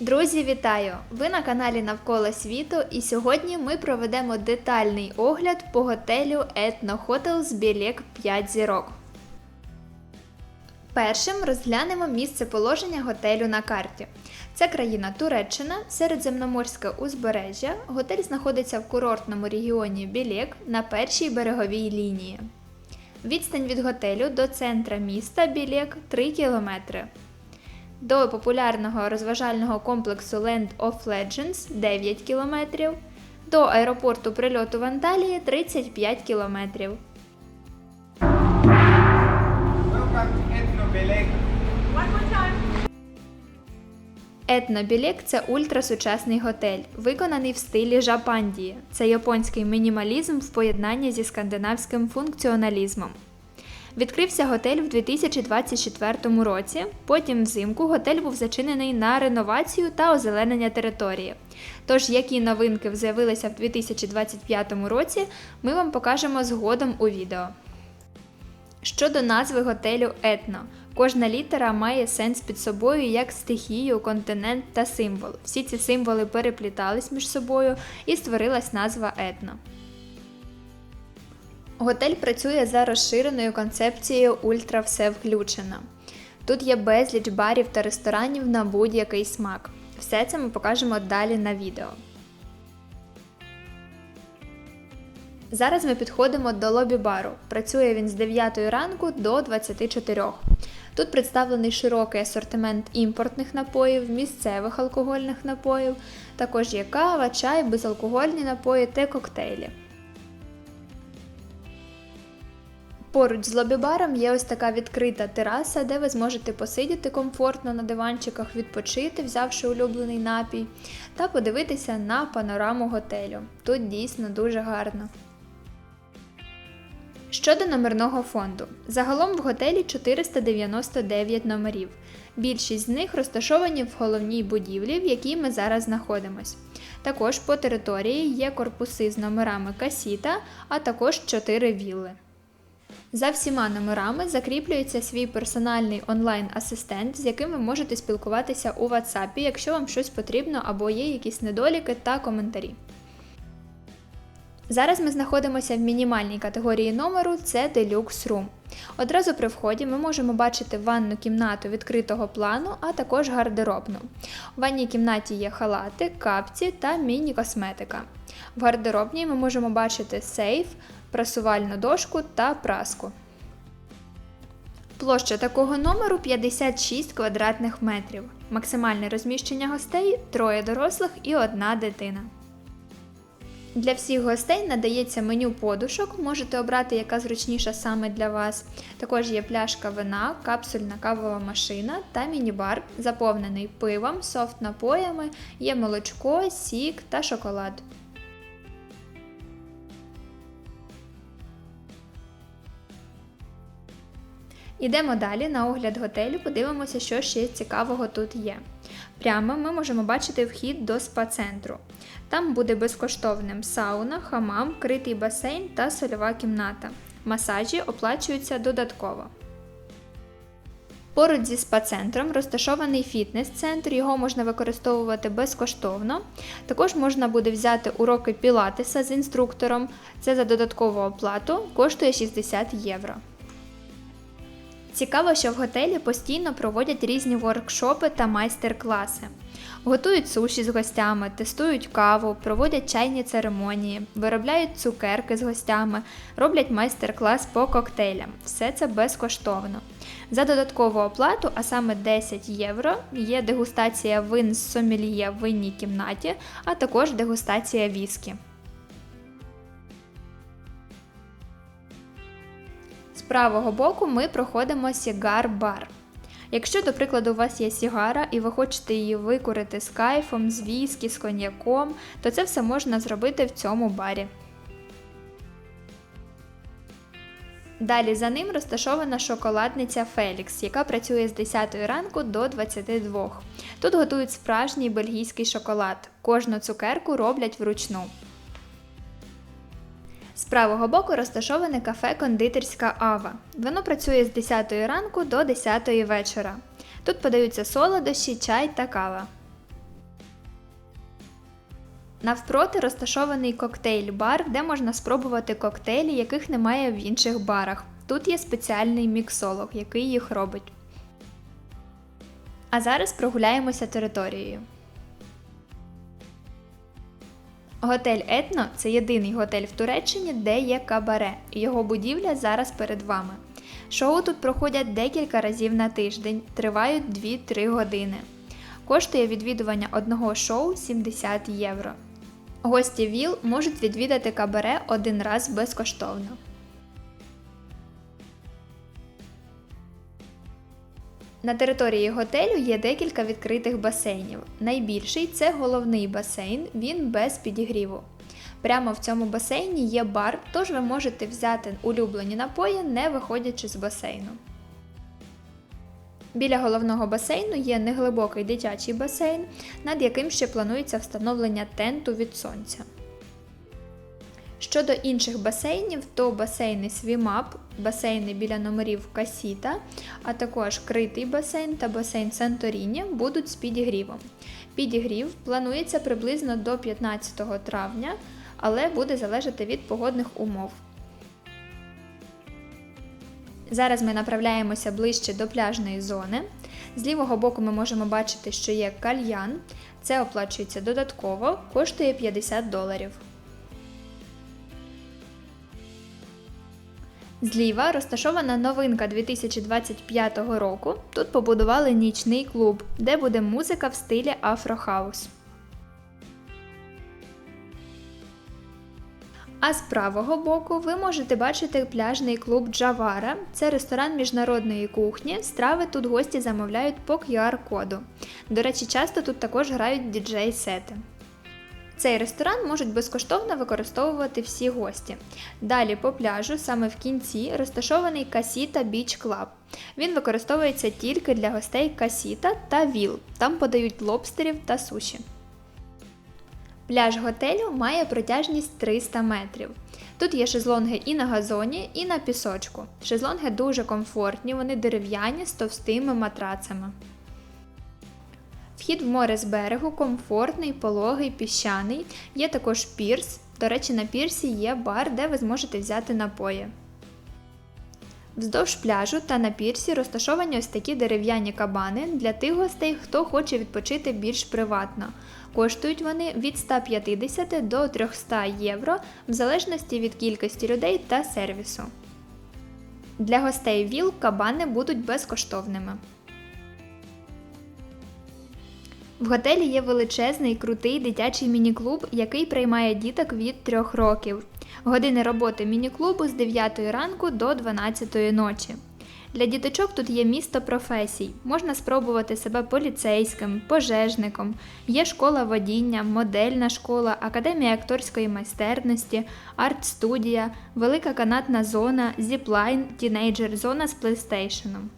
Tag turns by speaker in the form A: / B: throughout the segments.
A: Друзі, вітаю! Ви на каналі Навколо світу, і сьогодні ми проведемо детальний огляд по готелю Ethno Hotels Білек 5 зірок. Першим розглянемо місце положення готелю на карті. Це країна Туреччина, середземноморське узбережжя. Готель знаходиться в курортному регіоні Білек на першій береговій лінії. Відстань від готелю до центра міста Білек 3 кілометри. До популярного розважального комплексу Land of Legends 9 км, до аеропорту прильоту в Анталії 35 км. Етнобілек це ультрасучасний готель, виконаний в стилі Жапандії. Це японський мінімалізм в поєднанні зі скандинавським функціоналізмом. Відкрився готель в 2024 році. Потім взимку готель був зачинений на реновацію та озеленення території. Тож, які новинки з'явилися в 2025 році, ми вам покажемо згодом у відео. Щодо назви готелю Етно, кожна літера має сенс під собою як стихію, континент та символ. Всі ці символи переплітались між собою і створилась назва Етно. Готель працює за розширеною концепцією Ультра все включено. Тут є безліч барів та ресторанів на будь-який смак. Все це ми покажемо далі на відео. Зараз ми підходимо до лобі-бару. Працює він з 9 ранку до 24. Тут представлений широкий асортимент імпортних напоїв, місцевих алкогольних напоїв, також є кава, чай, безалкогольні напої та коктейлі. Поруч з лобі-баром є ось така відкрита тераса, де ви зможете посидіти комфортно на диванчиках, відпочити, взявши улюблений напій, та подивитися на панораму готелю. Тут дійсно дуже гарно. Щодо номерного фонду, загалом в готелі 499 номерів. Більшість з них розташовані в головній будівлі, в якій ми зараз знаходимось. Також по території є корпуси з номерами касіта, а також 4 вілли. За всіма номерами закріплюється свій персональний онлайн-асистент, з яким ви можете спілкуватися у WhatsApp, якщо вам щось потрібно або є якісь недоліки та коментарі. Зараз ми знаходимося в мінімальній категорії номеру це Deluxe Room. Одразу при вході ми можемо бачити ванну кімнату відкритого плану, а також гардеробну. У ванній кімнаті є халати, капці та міні-косметика. В гардеробній ми можемо бачити сейф, прасувальну дошку та праску. Площа такого номеру 56 квадратних метрів. Максимальне розміщення гостей троє дорослих і одна дитина. Для всіх гостей надається меню подушок, можете обрати, яка зручніша саме для вас. Також є пляшка вина, капсульна кавова машина та міні-бар, заповнений пивом, софт-напоями, є молочко, сік та шоколад. Ідемо далі на огляд готелю, подивимося, що ще цікавого тут є. Прямо ми можемо бачити вхід до спа-центру. Там буде безкоштовним сауна, хамам, критий басейн та сольова кімната. Масажі оплачуються додатково. Поруч зі спа-центром розташований фітнес-центр, його можна використовувати безкоштовно. Також можна буде взяти уроки пілатеса з інструктором. Це за додаткову оплату коштує 60 євро. Цікаво, що в готелі постійно проводять різні воркшопи та майстер-класи. Готують суші з гостями, тестують каву, проводять чайні церемонії, виробляють цукерки з гостями, роблять майстер-клас по коктейлям. Все це безкоштовно. За додаткову оплату, а саме 10 євро, є дегустація вин з сомельє в винній кімнаті, а також дегустація віскі. Правого боку ми проходимо сігар-бар. Якщо, до прикладу, у вас є сігара і ви хочете її викурити з кайфом, з віскі, з коньяком, то це все можна зробити в цьому барі. Далі за ним розташована шоколадниця Фелікс, яка працює з 10 ранку до 22. Тут готують справжній бельгійський шоколад. Кожну цукерку роблять вручну. Правого боку розташоване кафе кондитерська Ава. Воно працює з 10 ранку до 10 вечора. Тут подаються солодощі, чай та кава. Навпроти розташований коктейль-бар, де можна спробувати коктейлі, яких немає в інших барах. Тут є спеціальний міксолог, який їх робить. А зараз прогуляємося територією. Готель Етно це єдиний готель в Туреччині, де є кабаре. Його будівля зараз перед вами. Шоу тут проходять декілька разів на тиждень, тривають 2-3 години. Коштує відвідування одного шоу 70 євро. Гості ВІЛ можуть відвідати кабаре один раз безкоштовно. На території готелю є декілька відкритих басейнів. Найбільший це головний басейн, він без підігріву. Прямо в цьому басейні є бар, тож ви можете взяти улюблені напої, не виходячи з басейну. Біля головного басейну є неглибокий дитячий басейн, над яким ще планується встановлення тенту від сонця. Щодо інших басейнів, то басейни Свімап, басейни біля номерів Касіта, а також критий басейн та басейн Санторіні будуть з підігрівом. Підігрів планується приблизно до 15 травня, але буде залежати від погодних умов. Зараз ми направляємося ближче до пляжної зони. З лівого боку ми можемо бачити, що є кальян. Це оплачується додатково, коштує 50 доларів. Зліва розташована новинка 2025 року. Тут побудували нічний клуб, де буде музика в стилі афрохаус. А з правого боку ви можете бачити пляжний клуб Джавара. Це ресторан міжнародної кухні. Страви тут гості замовляють по QR-коду. До речі, часто тут також грають діджей-сети. Цей ресторан можуть безкоштовно використовувати всі гості. Далі по пляжу, саме в кінці, розташований Касіта Біч Клаб. Він використовується тільки для гостей Касіта та Віл. Там подають лобстерів та суші. Пляж готелю має протяжність 300 метрів. Тут є шезлонги і на газоні, і на пісочку. Шезлонги дуже комфортні, вони дерев'яні з товстими матрацами. Вхід в море з берегу комфортний, пологий, піщаний. Є також пірс. До речі, на пірсі є бар, де ви зможете взяти напої. Вздовж пляжу та на пірсі розташовані ось такі дерев'яні кабани для тих гостей, хто хоче відпочити більш приватно. Коштують вони від 150 до 300 євро в залежності від кількості людей та сервісу. Для гостей ВІЛ кабани будуть безкоштовними. В готелі є величезний крутий дитячий міні-клуб, який приймає діток від 3 років. Години роботи міні-клубу з 9 ранку до 12 ночі. Для діточок тут є місто професій. Можна спробувати себе поліцейським, пожежником. Є школа водіння, модельна школа, академія акторської майстерності, арт-студія, велика канатна зона, зіплайн, тінейджер зона з плейстейшеном.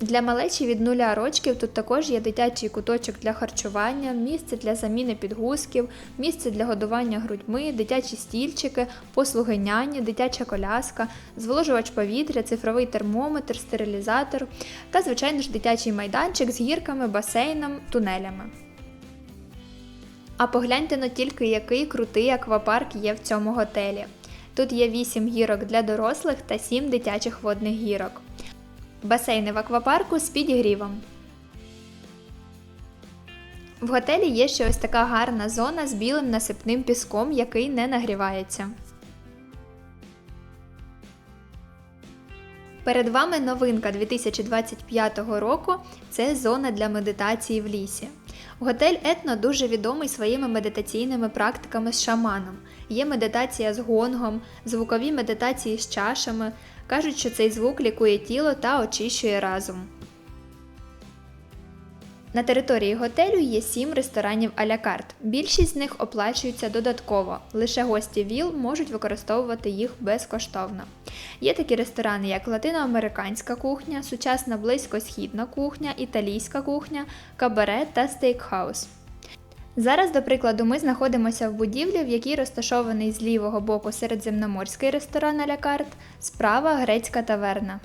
A: Для малечі від нуля рочків тут також є дитячий куточок для харчування, місце для заміни підгузків, місце для годування грудьми, дитячі стільчики, послуги няні, дитяча коляска, зволожувач повітря, цифровий термометр, стерилізатор та, звичайно ж, дитячий майданчик з гірками, басейном, тунелями. А погляньте на тільки, який крутий аквапарк є в цьому готелі. Тут є 8 гірок для дорослих та 7 дитячих водних гірок. Басейни в аквапарку з підігрівом. В готелі є ще ось така гарна зона з білим насипним піском, який не нагрівається. Перед вами новинка 2025 року це зона для медитації в лісі. Готель Етно дуже відомий своїми медитаційними практиками з шаманом. Є медитація з гонгом, звукові медитації з чашами. Кажуть, що цей звук лікує тіло та очищує разум. На території готелю є сім ресторанів а-ля. Більшість з них оплачуються додатково. Лише гості ВІЛ можуть використовувати їх безкоштовно. Є такі ресторани, як латиноамериканська кухня, сучасна близькосхідна кухня, італійська кухня, кабаре та стейкхаус. Зараз, до прикладу, ми знаходимося в будівлі, в якій розташований з лівого боку середземноморський ресторан «Аля карт», справа грецька таверна.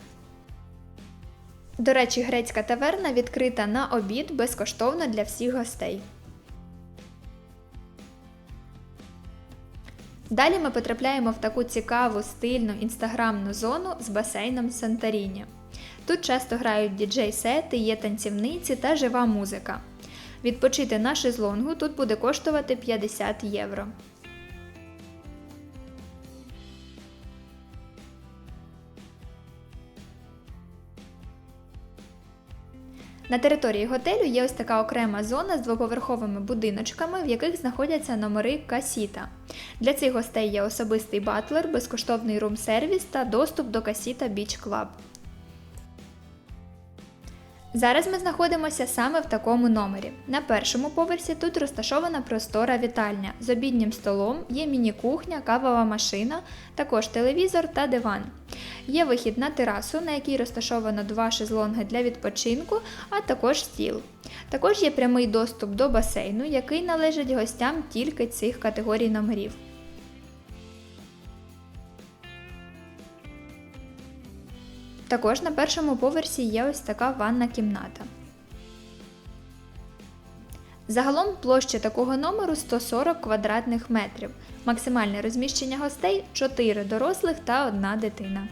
A: До речі, грецька таверна відкрита на обід безкоштовно для всіх гостей. Далі ми потрапляємо в таку цікаву стильну інстаграмну зону з басейном Санторіні. Тут часто грають діджей-сети, є танцівниці та жива музика. Відпочити на шезлонгу тут буде коштувати 50 євро. На території готелю є ось така окрема зона з двоповерховими будиночками, в яких знаходяться номери касіта. Для цих гостей є особистий батлер, безкоштовний рум-сервіс та доступ до касіта Біч Клаб. Зараз ми знаходимося саме в такому номері. На першому поверсі тут розташована простора вітальня з обіднім столом, є міні-кухня, кавова машина, також телевізор та диван. Є вихід на терасу, на якій розташовано два шезлонги для відпочинку, а також стіл. Також є прямий доступ до басейну, який належить гостям тільки цих категорій номерів. Також на першому поверсі є ось така ванна кімната. Загалом площа такого номеру 140 квадратних метрів. Максимальне розміщення гостей 4 дорослих та 1 дитина.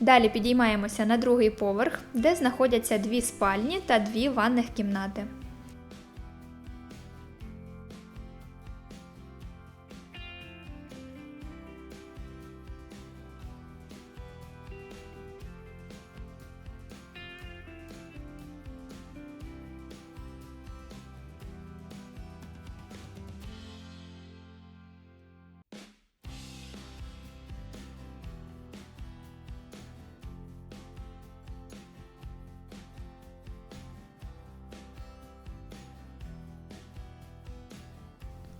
A: Далі підіймаємося на другий поверх, де знаходяться дві спальні та дві ванних кімнати.